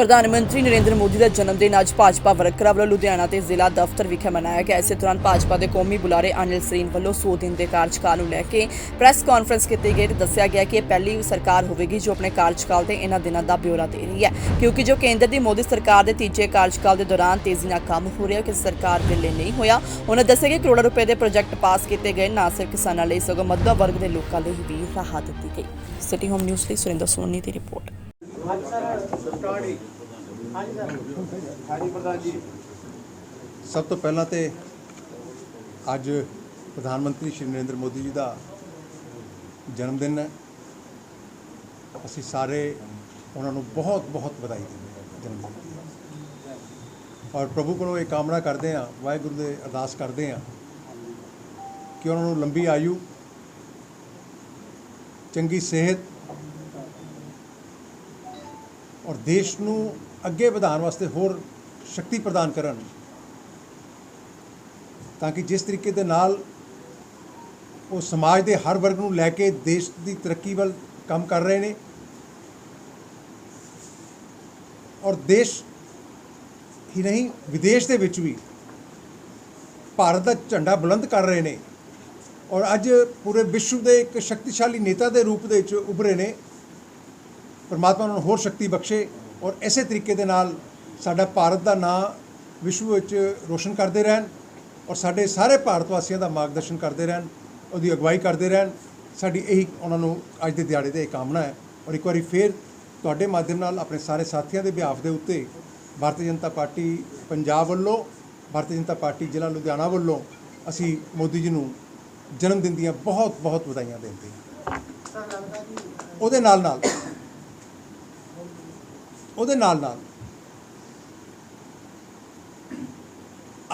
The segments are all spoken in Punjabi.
ਪ੍ਰਧਾਨ ਮੰਤਰੀ ਨਰਿੰਦਰ ਮੋਦੀ ਦਾ ਜਨਮ ਦਿਨ ਅੱਜ ਭਾਜਪਾ ਵਰਕਰਾਂ ਵੱਲੋਂ ਲੁਧਿਆਣਾ ਤੇ ਜ਼ਿਲ੍ਹਾ ਦਫ਼ਤਰ ਵਿਖੇ ਮਨਾਇਆ ਗਿਆ। ਇਸੇ ਦੌਰਾਨ ਭਾਜਪਾ ਦੇ ਕੌਮੀ ਬੁਲਾਰੇ ਅਨਿਲ ਸਰੀਨ ਵੱਲੋਂ 100 ਦਿਨ ਦੇ ਕਾਰਜਕਾਲ ਨੂੰ ਲੈ ਕੇ ਪ੍ਰੈਸ ਕਾਨਫਰੰਸ ਕੀਤੀ ਗਈ ਤੇ ਦੱਸਿਆ ਗਿਆ ਕਿ ਇਹ ਪਹਿਲੀ ਸਰਕਾਰ ਹੋਵੇਗੀ ਜੋ ਆਪਣੇ ਕਾਰਜਕਾਲ ਦੇ ਇਹਨਾਂ ਦਿਨਾਂ ਦਾ ਬਿਊਰਾ ਦੇ ਰਹੀ ਹੈ। ਕਿਉਂਕਿ ਜੋ ਕੇਂਦਰ ਦੀ ਮੋਦੀ ਸਰਕਾਰ ਦੇ ਤੀਜੇ ਕਾਰਜਕਾਲ ਦੇ ਦੌਰਾਨ ਤੇਜ਼ੀ ਨਾਲ ਕੰਮ ਹੋ ਰਿਹਾ ਕਿ ਸਰਕਾਰ ਵੇਲੇ ਨਹੀਂ ਹੋਇਆ। ਉਹਨਾਂ ਦੱਸਿਆ ਕਿ ਕਰੋੜਾਂ ਰੁਪਏ ਦੇ ਪ੍ਰੋਜੈਕਟ ਪਾਸ ਕੀਤੇ ਗਏ। ਨਾ ਸਿਰਫ ਕਿਸਾਨਾਂ ਲਈ ਸਗੋਂ ਮੱਧਮ ਵਰਗ ਦੇ ਲੋਕਾਂ ਲਈ ਵੀ ਰਾਹਤ ਦਿੱਤੀ ਗਈ। ਸਿਟੀ ਹੋਮ ਨਿਊਜ਼ ਲਈ ਸੁਰਿੰਦਰ ਸੋਨੀ ਦੀ ਰਿਪੋਰਟ। ਸਭ ਤੋਂ ਪਹਿਲਾਂ ਤੇ ਅੱਜ ਪ੍ਰਧਾਨ ਮੰਤਰੀ ਸ਼੍ਰੀ ਨਰਿੰਦਰ ਮੋਦੀ ਜੀ ਦਾ ਜਨਮ ਦਿਨ ਹੈ। ਅਸੀਂ ਸਾਰੇ ਉਹਨਾਂ ਨੂੰ ਬਹੁਤ ਬਹੁਤ ਵਧਾਈ ਦਿੰਦੇ ਹਾਂ ਜਨਮ ਦਿਨ ਦੀ। ਔਰ ਪ੍ਰਭੂ ਕੋਲੋਂ ਇਹ ਕਾਮਨਾ ਕਰਦੇ ਹਾਂ, ਵਾਹਿਗੁਰੂ ਦੇ ਅਰਦਾਸ ਕਰਦੇ ਹਾਂ ਕਿ ਉਹਨਾਂ ਨੂੰ ਲੰਬੀ ਆਯੂ, ਚੰਗੀ ਸਿਹਤ ਔਰ ਦੇਸ਼ ਨੂੰ ਅੱਗੇ ਵਧਾਉਣ ਵਾਸਤੇ ਹੋਰ ਸ਼ਕਤੀ ਪ੍ਰਦਾਨ ਕਰਨ। ਤਾਂ ਕਿ ਜਿਸ ਤਰੀਕੇ ਦੇ ਨਾਲ ਉਹ ਸਮਾਜ ਦੇ ਹਰ ਵਰਗ ਨੂੰ ਲੈ ਕੇ ਦੇਸ਼ ਦੀ ਤਰੱਕੀ ਵੱਲ ਕੰਮ ਕਰ ਰਹੇ ਨੇ ਔਰ ਦੇਸ਼ ਹੀ ਨਹੀਂ, ਵਿਦੇਸ਼ ਦੇ ਵਿੱਚ ਵੀ ਭਾਰਤ ਦਾ ਝੰਡਾ ਬੁਲੰਦ ਕਰ ਰਹੇ ਨੇ ਔਰ ਅੱਜ ਪੂਰੇ ਵਿਸ਼ਵ ਦੇ ਇੱਕ ਸ਼ਕਤੀਸ਼ਾਲੀ ਨੇਤਾ ਦੇ ਰੂਪ ਦੇ ਵਿੱਚ ਉਭਰੇ ਨੇ। ਪਰਮਾਤਮਾ ਉਹਨਾਂ ਨੂੰ ਹੋਰ ਸ਼ਕਤੀ ਬਖਸ਼ੇ ਔਰ ਇਸੇ ਤਰੀਕੇ ਦੇ ਨਾਲ ਸਾਡਾ ਭਾਰਤ ਦਾ ਨਾਂ ਵਿਸ਼ਵ ਵਿੱਚ ਰੋਸ਼ਨ ਕਰਦੇ ਰਹਿਣ ਔਰ ਸਾਡੇ ਸਾਰੇ ਭਾਰਤ ਵਾਸੀਆਂ ਦਾ ਮਾਰਗਦਰਸ਼ਨ ਕਰਦੇ ਰਹਿਣ, ਉਹਦੀ ਅਗਵਾਈ ਕਰਦੇ ਰਹਿਣ। ਸਾਡੀ ਇਹੀ ਉਹਨਾਂ ਨੂੰ ਅੱਜ ਦੇ ਦਿਹਾੜੇ ਤੇ ਇਹ ਕਾਮਨਾ ਹੈ। ਔਰ ਇੱਕ ਵਾਰੀ ਫੇਰ ਤੁਹਾਡੇ ਮਾਧਿਅਮ ਨਾਲ ਆਪਣੇ ਸਾਰੇ ਸਾਥੀਆਂ ਦੇ ਬਿਹਾਫ ਦੇ ਉੱਤੇ ਭਾਰਤੀ ਜਨਤਾ ਪਾਰਟੀ ਪੰਜਾਬ ਵੱਲੋਂ, ਭਾਰਤੀ ਜਨਤਾ ਪਾਰਟੀ ਜ਼ਿਲ੍ਹਾ ਲੁਧਿਆਣਾ ਵੱਲੋਂ ਅਸੀਂ ਮੋਦੀ ਜੀ ਨੂੰ ਜਨਮ ਦਿਨ ਦੀਆਂ ਬਹੁਤ ਬਹੁਤ ਵਧਾਈਆਂ ਦਿੰਦੇ ਹਾਂ। ਉਹਦੇ ਨਾਲ ਨਾਲ ਉਹਦੇ ਨਾਲ ਨਾਲ।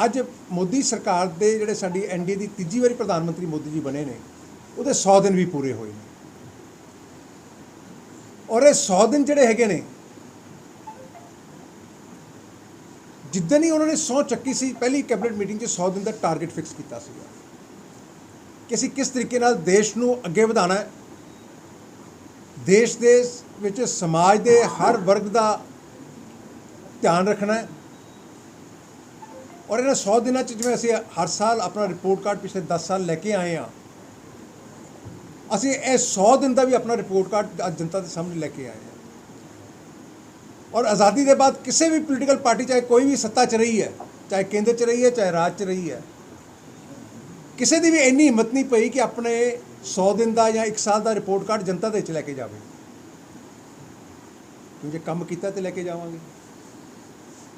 ਅੱਜ ਮੋਦੀ ਸਰਕਾਰ ਦੇ ਜਿਹੜੇ ਸਾਡੀ ਐਨਡੀਏ ਦੀ ਤੀਜੀ ਵਾਰੀ ਪ੍ਰਧਾਨ ਮੰਤਰੀ ਮੋਦੀ ਜੀ ਬਣੇ ਨੇ, ਉਹਦੇ 100 ਦਿਨ ਵੀ ਪੂਰੇ ਹੋਏ ਨੇ। ਔਰ ਇਹ 100 ਦਿਨ ਜਿਹੜੇ ਹੈਗੇ ਨੇ, ਜਿੱਦਣ ਹੀ ਉਹਨਾਂ ਨੇ 100 ਚੱਕੀ ਸੀ, ਪਹਿਲੀ ਕੈਬਨਿਟ ਮੀਟਿੰਗ 'ਚ 100 ਦਿਨ ਦਾ ਟਾਰਗੇਟ ਫਿਕਸ ਕੀਤਾ ਸੀਗਾ ਕਿ ਅਸੀਂ ਕਿਸ ਤਰੀਕੇ ਨਾਲ ਦੇਸ਼ ਨੂੰ ਅੱਗੇ ਵਧਾਉਣਾ ਹੈ। ਦੇਸ਼ ਦੇ ਵਿੱਚ ਸਮਾਜ ਦੇ ਹਰ ਵਰਗ ਦਾ ਧਿਆਨ ਰੱਖਣਾ ਹੈ। ਔਰ ਇਹਨਾਂ 100 ਦਿਨਾਂ ਚ ਜਿਵੇਂ ਅਸੀਂ ਹਰ ਸਾਲ ਆਪਣਾ ਰਿਪੋਰਟ ਕਾਰਡ ਪਿਛਲੇ 10 ਸਾਲ ਲੈ ਕੇ ਆਏ ਆ ਅਸੀਂ ਇਹ 100 ਦਿਨ ਦਾ ਵੀ ਆਪਣਾ ਰਿਪੋਰਟ ਕਾਰਡ ਅੱਜ ਜਨਤਾ ਦੇ ਸਾਹਮਣੇ ਲੈ ਕੇ ਆਏ ਆ ਔਰ ਆਜ਼ਾਦੀ ਦੇ ਬਾਅਦ ਕਿਸੇ ਵੀ ਪੋਲੀਟੀਕਲ ਪਾਰਟੀ ਚਾਹੇ ਕੋਈ ਵੀ ਸੱਤਾ 'ਚ ਰਹੀ ਹੈ, ਚਾਹੇ ਕੇਂਦਰ 'ਚ ਰਹੀ ਹੈ, ਚਾਹੇ ਰਾਜ 'ਚ ਰਹੀ ਹੈ, ਕਿਸੇ ਦੀ ਵੀ ਇੰਨੀ ਹਿੰਮਤ ਨਹੀਂ ਪਈ ਕਿ ਆਪਣੇ 100 ਦਿਨ ਦਾ ਜਾਂ 1 ਸਾਲ ਦਾ ਰਿਪੋਰਟ ਕਾਰਡ ਜਨਤਾ ਦੇ ਵਿੱਚ ਲੈ ਕੇ ਜਾਵੇ। ਜੇ ਕੰਮ ਕੀਤਾ ਤੇ ਲੈ ਕੇ ਜਾਵਾਂਗੇ।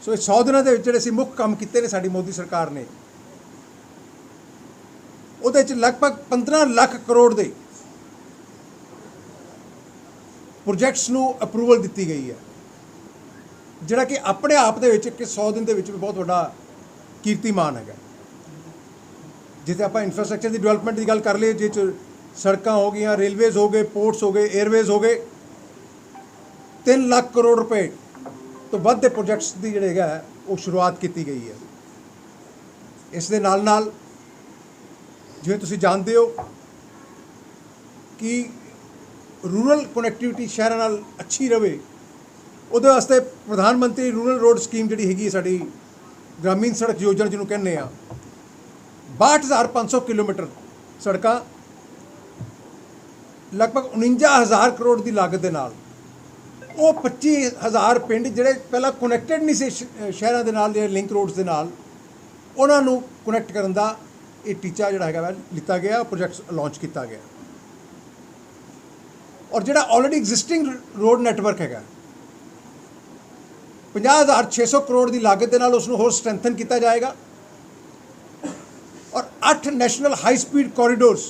ਸੋ ਇਹ 100 ਦਿਨਾਂ ਦੇ ਵਿੱਚ ਜਿਹੜੇ ਅਸੀਂ ਮੁੱਖ ਕੰਮ ਕੀਤੇ ਨੇ ਸਾਡੀ ਮੋਦੀ ਸਰਕਾਰ ਨੇ। ਉਹਦੇ ਵਿੱਚ ਲਗਭਗ 15 ਲੱਖ ਕਰੋੜ ਦੇ ਪ੍ਰੋਜੈਕਟਸ ਨੂੰ ਅਪਰੂਵਲ ਦਿੱਤੀ ਗਈ ਹੈ। ਜਿਹੜਾ ਕਿ ਆਪਣੇ ਆਪ ਦੇ ਵਿੱਚ ਕਿ 100 ਦਿਨ ਦੇ ਵਿੱਚ ਵੀ ਬਹੁਤ ਵੱਡਾ ਕੀਰਤੀਮਾਨ ਹੈਗਾ। ਜਿੱਥੇ ਆਪਾਂ ਇਨਫਰਾਸਟ੍ਰਕਚਰ ਦੀ ਡਿਵੈਲਪਮੈਂਟ ਦੀ ਗੱਲ ਕਰ ਲਈਏ, ਜਿਹ 'ਚ ਸੜਕਾਂ ਹੋ ਗਈਆਂ ਰੇਲਵੇਜ਼ ਹੋ ਗਏ ਪੋਰਟਸ ਹੋ ਗਏ 에ਅਰਵੇਜ਼ ਹੋ ਗਏ 3 ਲੱਖ ਕਰੋੜ ਰੁਪਏ ਤੋਂ ਵੱਧ ਦੇ ਪ੍ਰੋਜੈਕਟਸ ਦੀ ਜਿਹੜੇ ਹੈਗਾ, ਉਹ ਸ਼ੁਰੂਆਤ ਕੀਤੀ ਗਈ ਹੈ। ਇਸ ਦੇ ਨਾਲ ਨਾਲ ਜਿਵੇਂ ਤੁਸੀਂ ਜਾਣਦੇ ਹੋ ਕਿ ਰੂਰਲ ਕਨੈਕਟੀਵਿਟੀ ਸ਼ਹਿਰਾਂ ਨਾਲ ਅੱਛੀ ਰਵੇ, ਉਹਦੇ ਵਾਸਤੇ ਪ੍ਰਧਾਨ ਮੰਤਰੀ ਰੂਰਲ ਰੋਡ ਸਕੀਮ ਜਿਹੜੀ ਹੈਗੀ ਸਾਡੀ ਗ੍ਰਾਮੀਣ ਸੜਕ ਯੋਜਨਾ ਜਿਹਨੂੰ ਕਹਿੰਦੇ ਆ 62500 ਕਿਲੋਮੀਟਰ ਸੜਕਾਂ ਲਗਭਗ 49000 ਕਰੋੜ ਦੀ ਲਾਗਤ ਦੇ ਨਾਲ ਉਹ 25000 ਪਿੰਡ ਜਿਹੜੇ ਪਹਿਲਾਂ ਕਨੈਕਟਡ ਨਹੀਂ ਸੀ ਸ਼ਹਿਰਾਂ ਦੇ ਨਾਲ, ਜਿਹੜੇ ਲਿੰਕ ਰੋਡਸ ਦੇ ਨਾਲ, ਉਹਨਾਂ ਨੂੰ ਕਨੈਕਟ ਕਰਨ ਦਾ ਇਹ ਟੀਚਾ ਜਿਹੜਾ ਹੈਗਾ ਵਾ, ਲਿੱਤਾ ਗਿਆ ਪ੍ਰੋਜੈਕਟ ਲਾਂਚ ਕੀਤਾ ਗਿਆ। ਔਰ ਜਿਹੜਾ ਆਲਰੇਡੀ ਐਗਜ਼ਿਸਟਿੰਗ ਰੋਡ ਨੈਟਵਰਕ ਹੈਗਾ 50600 ਕਰੋੜ ਦੀ ਲਾਗਤ ਦੇ ਨਾਲ ਉਸ ਨੂੰ ਹੋਰ ਸਟਰੈਂਥਨ ਕੀਤਾ ਜਾਏਗਾ। ਔਰ 8 ਨੈਸ਼ਨਲ ਹਾਈ ਸਪੀਡ ਕੋਰੀਡੋਰਸ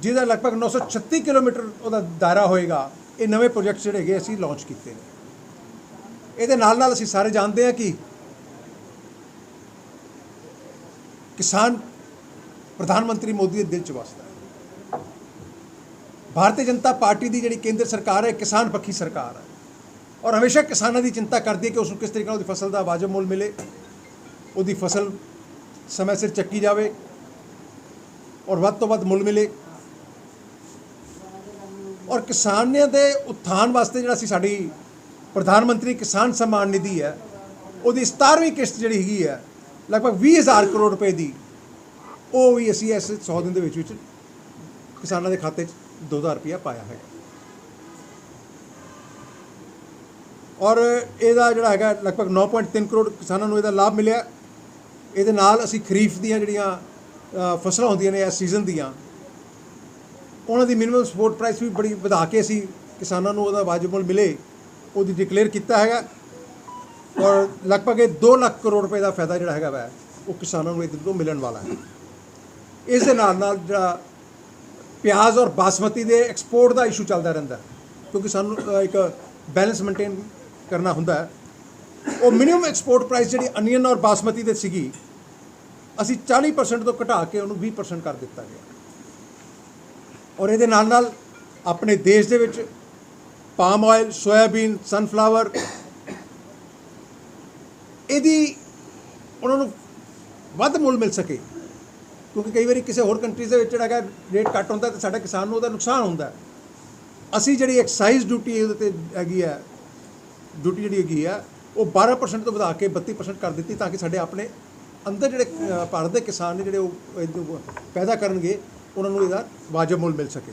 ਜਿਹਦਾ ਲਗਭਗ 936 ਕਿਲੋਮੀਟਰ ਉਹਦਾ ਦਾਇਰਾ ਹੋਏਗਾ ਇਹ ਨਵੇਂ ਪ੍ਰੋਜੈਕਟ ਜਿਹੜੇ ਹੈਗੇ ਅਸੀਂ ਲਾਂਚ ਕੀਤੇ ਨੇ। ਇਹਦੇ ਨਾਲ ਨਾਲ ਅਸੀਂ ਸਾਰੇ ਜਾਣਦੇ ਹਾਂ ਕਿ ਕਿਸਾਨ ਪ੍ਰਧਾਨ ਮੰਤਰੀ ਮੋਦੀ ਦੇ ਦਿਲ ਚ ਵਸਦਾ ਹੈ। ਭਾਰਤੀ ਜਨਤਾ ਪਾਰਟੀ ਦੀ ਜਿਹੜੀ ਕੇਂਦਰ ਸਰਕਾਰ ਹੈ ਕਿਸਾਨ ਪੱਖੀ ਸਰਕਾਰ ਹੈ। ਔਰ ਹਮੇਸ਼ਾ ਕਿਸਾਨਾਂ ਦੀ ਚਿੰਤਾ ਕਰਦੀ ਹੈ ਕਿ ਉਸ ਨੂੰ ਕਿਸ ਤਰੀਕੇ ਨਾਲ ਉਹਦੀ ਫਸਲ ਦਾ ਵਾਜਬ ਮੁੱਲ ਮਿਲੇ, ਉਹਦੀ ਫਸਲ ਸਮੇਂ ਸਿਰ ਚੱਕੀ ਜਾਵੇ ਔਰ ਵੱਧ ਤੋਂ ਵੱਧ ਮੁੱਲ ਮਿਲੇ। ਔਰ ਕਿਸਾਨਾਂ ਦੇ ਉত্থাਨ ਵਾਸਤੇ ਜਿਹੜਾ ਸੀ ਸਾਡੀ ਪ੍ਰਧਾਨ ਮੰਤਰੀ ਕਿਸਾਨ ਸਨਮਾਨ ਨਿਧੀ ਹੈ, ਉਹਦੀ 17ਵੀਂ ਕਿਸ਼ਤ ਜਿਹੜੀ ਹੈਗੀ ਹੈ, ਲਗਭਗ 20000 ਕਰੋੜ ਰੁਪਏ ਦੀ, ਉਹ ਵੀ ਅਸੀਂ ਇਸ 100 ਦਿਨ ਦੇ ਵਿੱਚ ਵਿੱਚ ਕਿਸਾਨਾਂ ਦੇ ਖਾਤੇ 'ਚ 2000 ਰੁਪਇਆ ਪਾਇਆ ਹੈਗਾ ਔਰ ਇਹਦਾ ਜਿਹੜਾ ਹੈਗਾ ਲਗਭਗ 9.3 ਕਰੋੜ ਕਿਸਾਨਾਂ ਨੂੰ ਇਹਦਾ ਲਾਭ ਮਿਲਿਆ। ਇਹਦੇ ਨਾਲ ਅਸੀਂ ਖਰੀਫ ਦੀਆਂ ਜਿਹੜੀਆਂ ਫਸਲਾਂ ਹੁੰਦੀਆਂ ਨੇ ਇਸ ਸੀਜ਼ਨ ਦੀਆਂ ਉਹਨਾਂ ਦੀ ਮਿਨੀਮਮ ਸਪੋਰਟ ਪ੍ਰਾਈਸ ਵੀ ਬੜੀ ਵਧਾ ਕੇ ਅਸੀਂ ਕਿਸਾਨਾਂ ਨੂੰ ਉਹਦਾ ਵਾਜਬ ਮਿਲੇ ਉਹਦੀ ਡਿਕਲੇਅਰ ਕੀਤਾ ਹੈਗਾ। ਔਰ ਲਗਭਗ ਇਹ 2 ਲੱਖ ਕਰੋੜ ਰੁਪਏ ਦਾ ਫਾਇਦਾ ਜਿਹੜਾ ਹੈਗਾ ਵਾ, ਉਹ ਕਿਸਾਨਾਂ ਨੂੰ ਇਹਦੇ ਤੋਂ ਮਿਲਣ ਵਾਲਾ ਹੈ। ਇਸ ਦੇ ਨਾਲ ਨਾਲ ਜਿਹੜਾ ਪਿਆਜ਼ ਔਰ ਬਾਸਮਤੀ ਦੇ ਐਕਸਪੋਰਟ ਦਾ ਇਸ਼ੂ ਚੱਲਦਾ ਰਹਿੰਦਾ ਕਿਉਂਕਿ ਸਾਨੂੰ ਇੱਕ ਬੈਲੈਂਸ ਮੇਨਟੇਨ ਕਰਨਾ ਹੁੰਦਾ ਹੈ। ਉਹ ਮਿਨੀਮਮ ਐਕਸਪੋਰਟ ਪ੍ਰਾਈਸ ਜਿਹੜੀ ਅਨੀਅਨ ਔਰ ਬਾਸਮਤੀ ਦੇ ਸੀਗੀ, ਅਸੀਂ 40% ਤੋਂ ਘਟਾ ਕੇ ਉਹਨੂੰ 20% ਕਰ ਦਿੱਤਾ ਗਿਆ। ਔਰ ਇਹਦੇ ਨਾਲ ਨਾਲ ਆਪਣੇ ਦੇਸ਼ ਦੇ ਵਿੱਚ ਪਾਮ ਆਇਲ ਸੋਇਆਬੀਨ ਸਨਫਲਾਵਰ ਇਹਦੀ ਉਹਨਾਂ ਨੂੰ ਵੱਧ ਮੁੱਲ ਮਿਲ ਸਕੇ। ਕਿਉਂਕਿ ਕਈ ਵਾਰੀ ਕਿਸੇ ਹੋਰ ਕੰਟਰੀਜ਼ ਦੇ ਵਿੱਚ ਜਿਹੜਾ ਹੈਗਾ ਰੇਟ ਘੱਟ ਹੁੰਦਾ ਤੇ ਸਾਡਾ ਕਿਸਾਨ ਨੂੰ ਉਹਦਾ ਨੁਕਸਾਨ ਹੁੰਦਾ। ਅਸੀਂ ਜਿਹੜੀ ਐਕਸਾਈਜ਼ ਡਿਊਟੀ ਇਹਦੇ ਤੇ ਹੈਗੀ ਹੈ ਡਿਊਟੀ ਜਿਹੜੀ ਹੈਗੀ ਆ, ਉਹ 12% ਤੋਂ ਵਧਾ ਕੇ 32% ਕਰ ਦਿੱਤੀ ਤਾਂ ਕਿ ਸਾਡੇ ਆਪਣੇ ਅੰਦਰ ਜਿਹੜੇ ਭਾਰਤ ਦੇ ਕਿਸਾਨ ਨੇ ਜਿਹੜੇ ਉਹ ਪੈਦਾ ਕਰਨਗੇ ਉਹਨਾਂ ਨੂੰ ਇਹਦਾ ਵਾਜਬ ਮੁੱਲ ਮਿਲ ਸਕੇ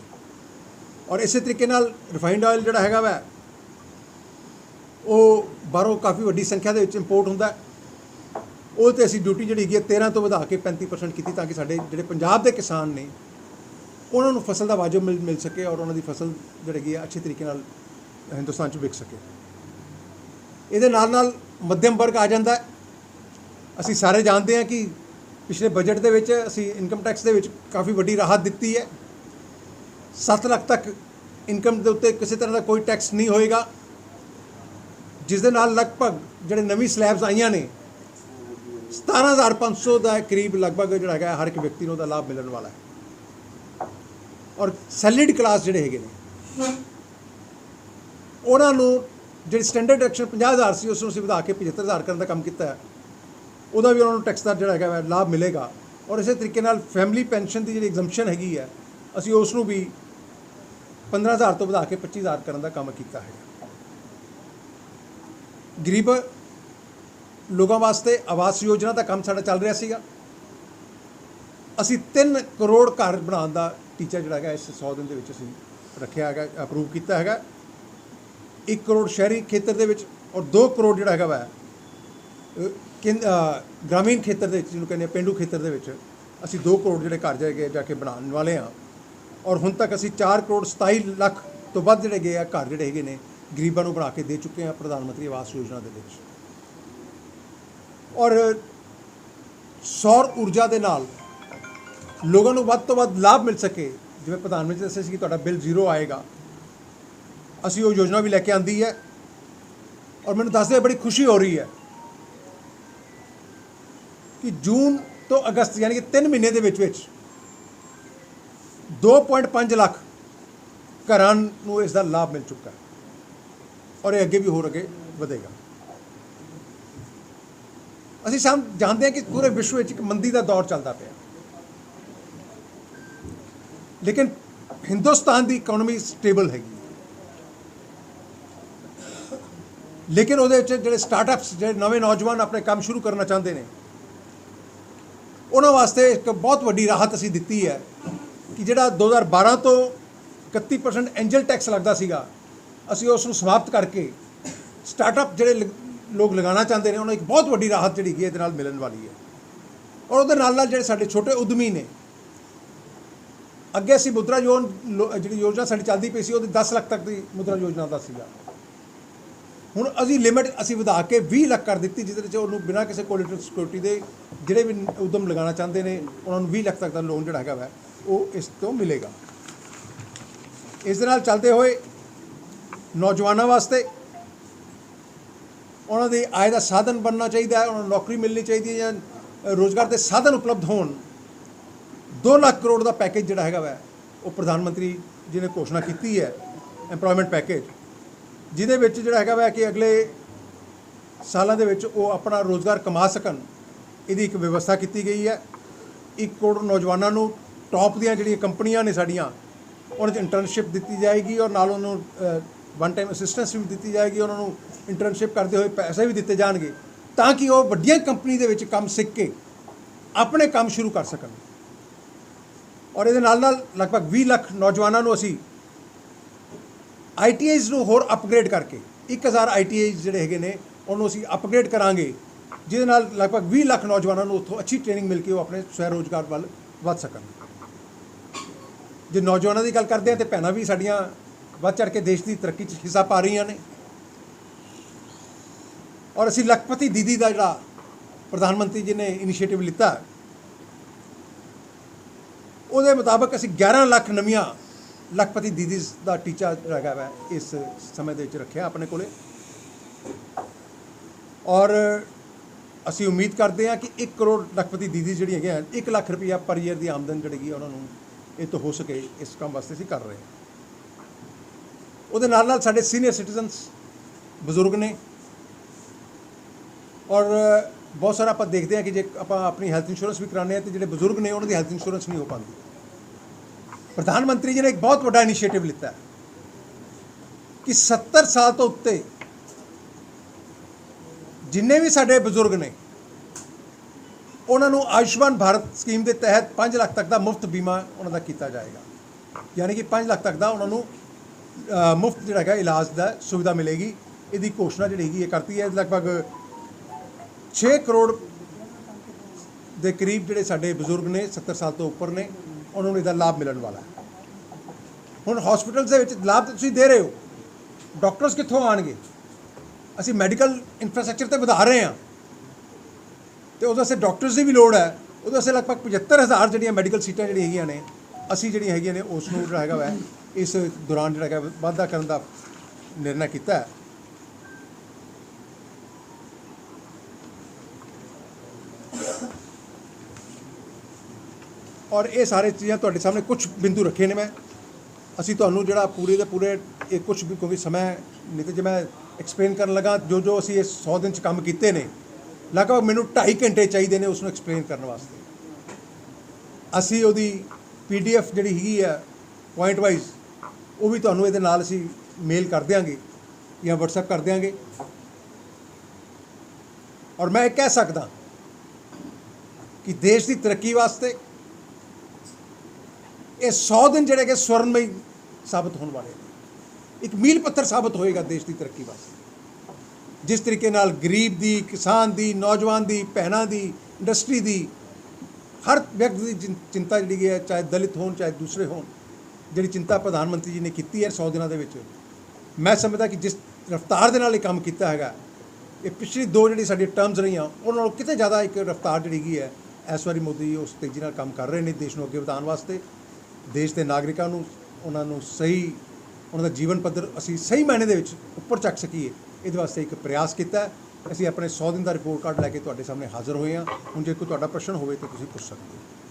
ਔਰ ਇਸੇ ਤਰੀਕੇ ਨਾਲ ਰਿਫਾਈਨਡ ਆਇਲ ਜਿਹੜਾ ਹੈਗਾ ਵਾ ਉਹ ਬਾਹਰੋਂ ਕਾਫੀ ਵੱਡੀ ਸੰਖਿਆ ਦੇ ਵਿੱਚ ਇੰਪੋਰਟ ਹੁੰਦਾ ਉਹ ਤੇ ਅਸੀਂ ਡਿਊਟੀ ਜਿਹੜੀ ਹੈਗੀ ਹੈ 13 ਤੋਂ ਵਧਾ ਕੇ 35% ਕੀਤੀ ਤਾਂ ਕਿ ਸਾਡੇ ਜਿਹੜੇ ਪੰਜਾਬ ਦੇ ਕਿਸਾਨ ਨੇ ਉਹਨਾਂ ਨੂੰ ਫਸਲ ਦਾ ਵਾਜਬ ਮਿਲ ਮਿਲ ਸਕੇ ਔਰ ਉਹਨਾਂ ਦੀ ਫਸਲ ਜਿਹੜੀ ਹੈਗੀ ਹੈ ਅੱਛੇ ਤਰੀਕੇ ਨਾਲ ਹਿੰਦੁਸਤਾਨ 'ਚ ਵਿਕ ਸਕੇ ਇਹਦੇ ਨਾਲ ਨਾਲ ਮੱਧਮ ਵਰਗ ਆ ਜਾਂਦਾ ਅਸੀਂ ਸਾਰੇ ਜਾਣਦੇ ਹਾਂ ਕਿ ਪਿਛਲੇ ਬਜਟ ਦੇ ਵਿੱਚ ਅਸੀਂ ਇਨਕਮ ਟੈਕਸ ਦੇ ਵਿੱਚ ਕਾਫੀ ਵੱਡੀ ਰਾਹਤ ਦਿੱਤੀ ਹੈ। 7 ਲੱਖ ਤੱਕ ਇਨਕਮ ਦੇ ਉੱਤੇ ਕਿਸੇ ਤਰ੍ਹਾਂ ਦਾ ਕੋਈ ਟੈਕਸ ਨਹੀਂ ਹੋਏਗਾ। ਜਿਸ ਦੇ ਨਾਲ ਲਗਭਗ ਜਿਹੜੇ ਨਵੀਂ ਸਲੈਬਸ ਆਈਆਂ ਨੇ 17500 ਦਾ ਕਰੀਬ ਲਗਭਗ ਜਿਹੜਾ ਹੈਗਾ, ਹਰ ਇੱਕ ਵਿਅਕਤੀ ਨੂੰ ਉਹਦਾ ਲਾਭ ਮਿਲਣ ਵਾਲਾ ਹੈ। ਔਰ ਸੈਲਰੀਡ ਕਲਾਸ ਜਿਹੜੇ ਹੈਗੇ ਨੇ, ਉਹਨਾਂ ਨੂੰ ਜਿਹੜੀ ਸਟੈਂਡਰਡ ਐਕਸ਼ਨ 50000 ਸੀ, ਉਸ ਨੂੰ ਅਸੀਂ ਵਧਾ ਕੇ 75000 ਕਰਨ ਦਾ ਕੰਮ ਕੀਤਾ ਹੈ। ਉਹਦਾ ਵੀ ਉਹਨਾਂ ਨੂੰ ਟੈਕਸ ਦਾ ਜਿਹੜਾ ਹੈਗਾ ਵਾ ਲਾਭ ਮਿਲੇਗਾ। ਔਰ ਇਸੇ ਤਰੀਕੇ ਨਾਲ ਫੈਮਿਲੀ ਪੈਨਸ਼ਨ ਦੀ ਜਿਹੜੀ ਐਗਜ਼ੈਂਪਸ਼ਨ ਹੈਗੀ ਹੈ, ਅਸੀਂ ਉਸ ਨੂੰ ਵੀ 15000 ਤੋਂ ਵਧਾ ਕੇ 25000 ਕਰਨ ਦਾ ਕੰਮ ਕੀਤਾ ਹੈ ਗਰੀਬ ਲੋਕਾਂ ਵਾਸਤੇ ਆਵਾਸ ਯੋਜਨਾ ਦਾ ਕੰਮ ਸਾਡਾ ਚੱਲ ਰਿਹਾ ਸੀਗਾ। ਅਸੀਂ 3 ਕਰੋੜ ਘਰ ਬਣਾਉਣ ਦਾ ਟੀਚਾ ਜਿਹੜਾ ਹੈਗਾ, ਇਸ 100 ਦਿਨ ਦੇ ਵਿੱਚ ਅਸੀਂ ਰੱਖਿਆ ਹੈਗਾ ਅਪਰੂਵ ਕੀਤਾ ਹੈਗਾ। 1 ਕਰੋੜ ਸ਼ਹਿਰੀ ਖੇਤਰ ਦੇ ਵਿੱਚ ਔਰ 2 ਕਰੋੜ ਜਿਹੜਾ ਹੈਗਾ ਵਾ ਅਹ, ਕੇਂਦ- ਗ੍ਰਾਮੀਣ ਖੇਤਰ ਦੇ ਵਿੱਚ ਜਿਹਨੂੰ ਕਹਿੰਦੇ ਆ ਪਿੰਡੂ ਖੇਤਰ ਦੇ ਵਿੱਚ ਅਸੀਂ 2 ਕਰੋੜ ਜਿਹੜੇ ਘਰ ਜਾਏਗੇ ਜਾ ਕੇ ਬਣਾਉਣ ਵਾਲੇ ਹਾਂ। ਔਰ ਹੁਣ ਤੱਕ ਅਸੀਂ 4 ਕਰੋੜ 27 ਲੱਖ ਤੋਂ ਵੱਧ ਜਿਹੜੇ ਗਏ ਆ ਘਰ ਜਿਹੜੇ ਹੈਗੇ ਨੇ ਗਰੀਬਾਂ ਨੂੰ ਬਣਾ ਕੇ ਦੇ ਚੁੱਕੇ ਆ ਪ੍ਰਧਾਨ ਮੰਤਰੀ ਆਵਾਸ ਯੋਜਨਾ ਦੇ ਵਿੱਚ। ਔਰ ਸੌਰ ਊਰਜਾ ਦੇ ਨਾਲ ਲੋਕਾਂ ਨੂੰ ਵੱਧ ਤੋਂ ਵੱਧ ਲਾਭ ਮਿਲ ਸਕੇ। ਜਿਵੇਂ ਪ੍ਰਧਾਨ ਮੰਤਰੀ ਦੱਸਿਆ ਸੀ ਕਿ ਤੁਹਾਡਾ ਬਿੱਲ ਜ਼ੀਰੋ ਆਏਗਾ। ਅਸੀਂ ਉਹ ਯੋਜਨਾ ਵੀ ਲੈ ਕੇ ਆਂਦੀ ਹੈ। ਔਰ ਮੈਨੂੰ ਦੱਸਦੇ ਬੜੀ ਖੁਸ਼ੀ ਹੋ ਰਹੀ ਹੈ ਕਿ ਜੂਨ ਤੋਂ ਅਗਸਤ, ਯਾਨੀ ਕਿ 3 ਮਹੀਨੇ ਦੇ ਵਿੱਚ ਵਿੱਚ 2.5 ਲੱਖ ਘਰਾਂ ਨੂੰ ਇਸ ਦਾ ਲਾਭ ਮਿਲ ਚੁੱਕਾ ਔਰ ਇਹ ਅੱਗੇ ਵੀ ਹੋਰ ਅੱਗੇ ਵਧੇਗਾ। ਅਸੀਂ ਸਭ ਜਾਣਦੇ ਹਾਂ ਕਿ ਪੂਰੇ ਵਿਸ਼ਵ ਵਿੱਚ ਇੱਕ ਮੰਦੀ ਦਾ ਦੌਰ ਚੱਲਦਾ ਪਿਆ। ਲੇਕਿਨ ਹਿੰਦੁਸਤਾਨ ਦੀ ਇਕਨੋਮੀ ਸਟੇਬਲ ਹੈਗੀ। ਲੇਕਿਨ ਉਹਦੇ ਵਿੱਚ ਜਿਹੜੇ ਸਟਾਰਟਅਪਸ ਜਿਹੜੇ ਨਵੇਂ ਨੌਜਵਾਨ ਆਪਣੇ ਕੰਮ ਸ਼ੁਰੂ ਕਰਨਾ ਚਾਹੁੰਦੇ ਨੇ ਉਹਨਾਂ ਵਾਸਤੇ ਇੱਕ ਬਹੁਤ ਵੱਡੀ ਰਾਹਤ ਅਸੀਂ ਦਿੱਤੀ ਹੈ ਕਿ ਜਿਹੜਾ 2012 ਤੋਂ 31% ਐਂਜਲ ਟੈਕਸ ਲੱਗਦਾ ਸੀਗਾ, ਅਸੀਂ ਉਸ ਨੂੰ ਸਮਾਪਤ ਕਰਕੇ ਸਟਾਰਟਅਪ ਜਿਹੜੇ ਲ- ਲੋਕ ਲਗਾਉਣਾ ਚਾਹੁੰਦੇ ਨੇ, ਉਹਨਾਂ ਨੂੰ ਇੱਕ ਬਹੁਤ ਵੱਡੀ ਰਾਹਤ ਜਿਹੜੀ ਹੈਗੀ ਹੈ ਇਹਦੇ ਨਾਲ ਮਿਲਣ ਵਾਲੀ ਹੈ। ਔਰ ਉਹਦੇ ਨਾਲ ਨਾਲ ਜਿਹੜੇ ਸਾਡੇ ਛੋਟੇ ਉਦਮੀ ਨੇ, ਅੱਗੇ ਅਸੀਂ ਮੁਦਰਾ ਯੋਨ ਲੋ- ਜਿਹੜੀ ਯੋਜਨਾ ਸਾਡੀ ਚੱਲਦੀ ਪਈ ਸੀ, ਉਹਦੀ 10 ਲੱਖ ਤੱਕ ਦੀ ਮੁਦਰਾ ਯੋਜਨਾ ਦਾ ਸੀਗਾ। ਹੁਣ ਅਸੀਂ ਲਿਮਿਟ ਅਸੀਂ ਵਧਾ ਕੇ 20 ਲੱਖ ਕਰ ਦਿੱਤੀ ਜਿਹਦੇ ਵਿੱਚ ਉਹਨੂੰ ਬਿਨਾਂ ਕਿਸੇ ਕੋਲੇਟਰਲ ਸਿਕਿਉਰਿਟੀ ਦੇ ਜਿਹੜੇ ਵੀ ਉਦਮ ਲਗਾਉਣਾ ਚਾਹੁੰਦੇ ਨੇ ਉਹਨਾਂ ਨੂੰ 20 ਲੱਖ ਤੱਕ ਦਾ ਲੋਨ ਜਿਹੜਾ ਹੈਗਾ ਵਾ ਉਹ ਇਸ ਤੋਂ ਮਿਲੇਗਾ। ਇਸ ਦੇ ਨਾਲ ਚੱਲਦੇ ਹੋਏ ਨੌਜਵਾਨਾਂ ਵਾਸਤੇ ਉਹਨਾਂ ਦੀ ਆਏ ਦਾ ਸਾਧਨ ਬਣਨਾ ਚਾਹੀਦਾ ਹੈ ਉਹਨਾਂ ਨੂੰ ਨੌਕਰੀ ਮਿਲਣੀ ਚਾਹੀਦੀ ਹੈ ਜਾਂ ਅ, ਰੋਜ਼ਗਾਰ ਦੇ ਸਾਧਨ ਉਪਲਬਧ ਹੋਣ। 2 ਲੱਖ ਕਰੋੜ ਦਾ ਪੈਕੇਜ ਜਿਹੜਾ ਹੈਗਾ ਵਾ ਉਹ ਪ੍ਰਧਾਨ ਮੰਤਰੀ ਜੀ ਨੇ ਘੋਸ਼ਣਾ ਕੀਤੀ ਹੈ EMPLOYMENT ਪੈਕੇਜ ਜਿਹਦੇ ਵਿੱਚ ਜਿਹੜਾ ਹੈਗਾ ਵਾ ਕਿ ਅਗਲੇ ਸਾਲਾਂ ਦੇ ਵਿੱਚ ਉਹ ਆਪਣਾ ਰੋਜ਼ਗਾਰ ਕਮਾ ਸਕਣ, ਇਹਦੀ ਇੱਕ ਵਿਵਸਥਾ ਕੀਤੀ ਗਈ ਹੈ। 1 ਕਰੋੜ ਨੌਜਵਾਨਾਂ ਨੂੰ ਟੌਪ ਦੀਆਂ ਜਿਹੜੀਆਂ ਕੰਪਨੀਆਂ ਨੇ ਸਾਡੀਆਂ, ਉਹਨਾਂ 'ਚ ਇੰਟਰਨਸ਼ਿਪ ਦਿੱਤੀ ਜਾਏਗੀ ਔਰ ਨਾਲ ਉਹਨੂੰ ਵਨ ਟਾਈਮ ਅਸਿਸਟੈਂਸ ਵੀ ਦਿੱਤੀ ਜਾਏਗੀ, ਉਹਨਾਂ ਨੂੰ ਇੰਟਰਨਸ਼ਿਪ ਕਰਦੇ ਹੋਏ ਪੈਸੇ ਵੀ ਦਿੱਤੇ ਜਾਣਗੇ, ਤਾਂ ਕਿ ਉਹ ਵੱਡੀਆਂ ਕੰਪਨੀ ਦੇ ਵਿੱਚ ਕੰਮ ਸਿੱਖ ਕੇ ਆਪਣੇ ਕੰਮ ਸ਼ੁਰੂ ਕਰ ਸਕਣ। ਔਰ ਇਹਦੇ ਨਾਲ ਨਾਲ ਲਗਭਗ 20 ਲੱਖ ਨੌਜਵਾਨਾਂ ਨੂੰ ਅਸੀਂ ਆਈਟੀਆਈਜ਼ ਨੂੰ ਹੋਰ ਅਪਗ੍ਰੇਡ ਕਰਕੇ 1000 ਆਈਟੀਆਈਜ਼ ਜਿਹੜੇ ਹੈਗੇ ਨੇ, ਉਹਨੂੰ ਅਸੀਂ ਅਪਗ੍ਰੇਡ ਕਰਾਂਗੇ, ਜਿਹਦੇ ਨਾਲ ਲਗਭਗ 20 ਲੱਖ ਨੌਜਵਾਨਾਂ ਨੂੰ ਉੱਥੋਂ ਅੱਛੀ ਟ੍ਰੇਨਿੰਗ ਮਿਲ ਕੇ ਉਹ ਆਪਣੇ ਸਵੈ ਰੋਜ਼ਗਾਰ ਵੱਲ ਵੱਧ ਸਕਣ। ਜੇ ਨੌਜਵਾਨਾਂ ਦੀ ਗੱਲ ਕਰਦੇ ਆ ਤੇ ਭੈਣਾਂ ਵੀ ਸਾਡੀਆਂ ਵੱਧ ਚੜ ਕੇ ਦੇਸ਼ ਦੀ ਤਰੱਕੀ 'ਚ ਹਿੱਸਾ ਪਾ ਰਹੀਆਂ ਨੇ। ਔਰ ਅਸੀਂ ਲਖਪਤੀ ਦੀਦੀ ਦਾ ਜਿਹੜਾ ਪ੍ਰਧਾਨ ਮੰਤਰੀ ਜੀ ਨੇ ਇਨੀਸ਼ੀਏਟਿਵ ਲਿੱਤਾ, ਉਹਦੇ ਮੁਤਾਬਕ ਅਸੀਂ 11 ਲੱਖ ਨਵੀਆਂ ਲਖਪਤੀ ਦੀਦੀ ਦਾ ਟੀਚਾ ਜਿਹੜਾ ਹੈਗਾ ਵਾ ਇਸ ਸਮੇਂ ਦੇ ਵਿੱਚ ਰੱਖਿਆ ਆਪਣੇ ਕੋਲੇ। ਔਰ ਅਸੀਂ ਉਮੀਦ ਕਰਦੇ ਹਾਂ ਕਿ 1 ਕਰੋੜ ਲਖਪਤੀ ਦੀਦੀ ਜਿਹੜੀ ਹੈਗੇ 1 ਲੱਖ ਰੁਪਈਆ ਪਰ ਈਅਰ ਦੀ ਆਮਦਨ ਜਿਹੜੀ ਹੈਗੀ ਉਹਨਾਂ ਨੂੰ ਇਹ ਤੋਂ ਹੋ ਸਕੇ ਇਸ ਕੰਮ ਵਾਸਤੇ ਅਸੀਂ ਕਰ ਰਹੇ ਹਾਂ। ਉਹਦੇ ਨਾਲ ਨਾਲ ਸਾਡੇ ਸੀਨੀਅਰ ਸਿਟੀਜ਼ਨਸ ਬਜ਼ੁਰਗ ਨੇ। ਔਰ ਬਹੁਤ ਸਾਰਾ ਆਪਾਂ ਦੇਖਦੇ ਹਾਂ ਕਿ ਜੇ ਆਪਾਂ ਆਪਣੀ ਹੈਲਥ ਇੰਸ਼ੋਰੈਂਸ ਵੀ ਕਰਾਉਂਦੇ ਹਾਂ, ਤੇ ਜਿਹੜੇ ਬਜ਼ੁਰਗ ਨੇ ਉਹਨਾਂ ਦੀ ਹੈਲਥ ਇੰਸ਼ੋਰੈਂਸ ਨਹੀਂ ਹੋ ਪਾਉਂਦੀ। ਪ੍ਰਧਾਨ ਮੰਤਰੀ ਜੀ ਨੇ ਇੱਕ ਬਹੁਤ ਵੱਡਾ ਇਨੀਸ਼ੀਏਟਿਵ ਲਿੱਤਾ ਕਿ 70 ਸਾਲ ਤੋਂ ਉੱਤੇ ਜਿੰਨੇ ਵੀ ਸਾਡੇ ਬਜ਼ੁਰਗ ਨੇ, ਉਹਨਾਂ ਨੂੰ ਆਯੁਸ਼ਮਾਨ ਭਾਰਤ ਸਕੀਮ ਦੇ ਤਹਿਤ 5 ਲੱਖ ਤੱਕ ਦਾ ਮੁਫਤ ਬੀਮਾ ਉਹਨਾਂ ਦਾ ਕੀਤਾ ਜਾਏਗਾ। ਯਾਨੀ ਕਿ 5 ਲੱਖ ਤੱਕ ਦਾ ਉਹਨਾਂ ਨੂੰ ਮੁਫਤ ਜਿਹੜਾ ਹੈਗਾ ਇਲਾਜ ਦਾ ਸੁਵਿਧਾ ਮਿਲੇਗੀ। ਇਹਦੀ ਘੋਸ਼ਣਾ ਜਿਹੜੀ ਹੈਗੀ ਇਹ ਕਰਤੀ ਹੈ। ਲਗਭਗ 6 ਕਰੋੜ ਦੇ ਕਰੀਬ ਜਿਹੜੇ ਸਾਡੇ ਬਜ਼ੁਰਗ ਨੇ 70 ਸਾਲ ਤੋਂ ਉੱਪਰ ਨੇ, ਉਹਨਾਂ ਨੂੰ ਇਹਦਾ ਲਾਭ ਮਿਲਣ ਵਾਲਾ ਹੈ। ਹੁਣ ਹਸਪੀਟਲਸ ਦੇ ਵਿੱਚ ਲਾਭ ਤੁਸੀਂ ਦੇ ਰਹੇ ਹੋ। ਡਾਕਟਰਸ ਕਿੱਥੋਂ ਆਣਗੇ ਅਸੀਂ ਮੈਡੀਕਲ ਇਨਫਰਾਸਟ੍ਰਕਚਰ ਤੇ ਵਧਾ ਰਹੇ ਹਾਂ। ਤੇ ਉਹਦੇ ਵਾਸਤੇ ਡਾਕਟਰਸ ਦੀ ਵੀ ਲੋੜ ਹੈ। ਉਹਦੇ ਵਾਸਤੇ ਲਗਭਗ 75000 ਜਿਹੜੀਆਂ ਮੈਡੀਕਲ ਸੀਟਾਂ ਜਿਹੜੀਆਂ ਹੈਗੀਆਂ ਨੇ, ਅਸੀਂ ਜਿਹੜੀਆਂ ਹੈਗੀਆਂ ਨੇ, ਉਸ ਨੂੰ ਜਿਹੜਾ ਹੈਗਾ ਵੈ, ਇਸ ਦੌਰਾਨ ਜਿਹੜਾ ਹੈਗਾ ਵਾਧਾ ਕਰਨ ਦਾ ਨਿਰਣਾ ਕੀਤਾ ਹੈ। ਔਰ ਇਹ ਸਾਰੇ ਚੀਜ਼ਾਂ ਤੁਹਾਡੇ ਸਾਹਮਣੇ ਕੁਝ ਬਿੰਦੂ ਰੱਖੇ ਨੇ ਮੈਂ। ਅਸੀਂ ਤੁਹਾਨੂੰ ਜਿਹੜਾ ਪੂਰੇ ਦੇ ਪੂਰੇ ਇਹ ਕੁਝ ਵੀ ਕਿਉਂਕਿ ਸਮਾਂ ਨਹੀਂ ਤੇ ਜੇ ਮੈਂ ਐਕਸਪਲੇਨ ਕਰਨ ਲੱਗਾ, ਜੋ ਜੋ ਅਸੀਂ ਇਸ 100 ਦਿਨ ਚ ਕੰਮ ਕੀਤੇ ਨੇ, ਲਗਭਗ ਮੈਨੂੰ 2.5 ਘੰਟੇ ਚਾਹੀਦੇ ਨੇ ਉਸ ਨੂੰ ਐਕਸਪਲੇਨ ਕਰਨ ਵਾਸਤੇ। ਅਸੀਂ ਉਹਦੀ ਪੀਡੀਐਫ ਜਿਹੜੀ ਹੈਗੀ ਆ ਪੁਆਇੰਟ ਵਾਈਜ਼ ਉਹ ਵੀ ਤੁਹਾਨੂੰ ਇਹਦੇ ਨਾਲ ਅਸੀਂ ਮੇਲ ਕਰ ਦਿਆਂਗੇ ਜਾਂ WhatsApp ਕਰ ਦਿਆਂਗੇ। ਔਰ ਮੈਂ ਇਹ ਕਹਿ ਸਕਦਾ ਕਿ ਦੇਸ਼ ਦੀ ਤਰੱਕੀ ਵਾਸਤੇ ਇਹ 100 ਦਿਨ ਜਿਹੜੇ ਕਿ ਸਵਰਨਮਈ ਸਾਬਤ ਹੋਣ ਵਾਲੇ ਨੇ। ਇੱਕ ਮੀਲ ਪੱਥਰ ਸਾਬਤ ਹੋਏਗਾ ਦੇਸ਼ ਦੀ ਤਰੱਕੀ ਵਾਸਤੇ। ਜਿਸ ਤਰੀਕੇ ਨਾਲ ਗਰੀਬ ਦੀ, ਕਿਸਾਨ ਦੀ, ਨੌਜਵਾਨ ਦੀ, ਭੈਣਾਂ ਦੀ, ਇੰਡਸਟਰੀ ਦੀ, ਹਰ ਵਿਅਕਤੀ ਦੀ ਚਿੰ- ਚਿੰਤਾ ਜਿਹੜੀ ਹੈ, ਚਾਹੇ ਦਲਿਤ ਹੋਣ, ਚਾਹੇ ਦੂਸਰੇ ਹੋਣ, ਜਿਹੜੀ ਚਿੰਤਾ ਪ੍ਰਧਾਨ ਮੰਤਰੀ ਜੀ ਨੇ ਕੀਤੀ ਹੈ 100 ਦਿਨਾਂ ਦੇ ਵਿੱਚ, ਮੈਂ ਸਮਝਦਾ ਕਿ ਜਿਸ ਰਫਤਾਰ ਦੇ ਨਾਲ ਇਹ ਕੰਮ ਕੀਤਾ ਹੈਗਾ, ਇਹ ਪਿਛਲੀ ਦੋ ਜਿਹੜੀ ਸਾਡੀ ਟਰਮਸ ਰਹੀਆਂ, ਉਹਨਾਂ ਨਾਲੋਂ ਕਿਤੇ ਜ਼ਿਆਦਾ ਇੱਕ ਰਫਤਾਰ ਜਿਹੜੀ ਹੈਗੀ ਹੈ, ਇਸ ਵਾਰੀ ਮੋਦੀ ਜੀ ਉਸ ਤੇਜ਼ੀ ਨਾਲ ਕੰਮ ਕਰ ਰਹੇ ਨੇ ਦੇਸ਼ ਨੂੰ ਅੱਗੇ ਵਧਾਉਣ ਵਾਸਤੇ, ਦੇਸ਼ ਦੇ ਨਾਗਰਿਕਾਂ ਨੂੰ ਉਹਨਾਂ ਨੂੰ ਸਹੀ, ਉਹਨਾਂ ਦਾ ਜੀਵਨ ਪੱਧਰ ਅਸੀਂ ਸਹੀ ਮਾਇਨੇ ਦੇ ਵਿੱਚ ਉੱਪਰ ਚੱਕ ਸਕੀਏ, ਇਹਦੇ ਵਾਸਤੇ ਇੱਕ ਪ੍ਰਯਾਸ ਕੀਤਾ ਅਸੀਂ ਆਪਣੇ 100 ਦਿਨ ਦਾ ਰਿਪੋਰਟ ਕਾਰਡ ਲੈ ਕੇ ਤੁਹਾਡੇ ਸਾਹਮਣੇ ਹਾਜ਼ਰ ਹੋਏ ਹਾਂ। ਹੁਣ ਜੇ ਕੋਈ ਤੁਹਾਡਾ ਪ੍ਰਸ਼ਨ ਹੋਵੇ ਤਾਂ ਤੁਸੀਂ ਪੁੱਛ ਸਕਦੇ ਹੋ।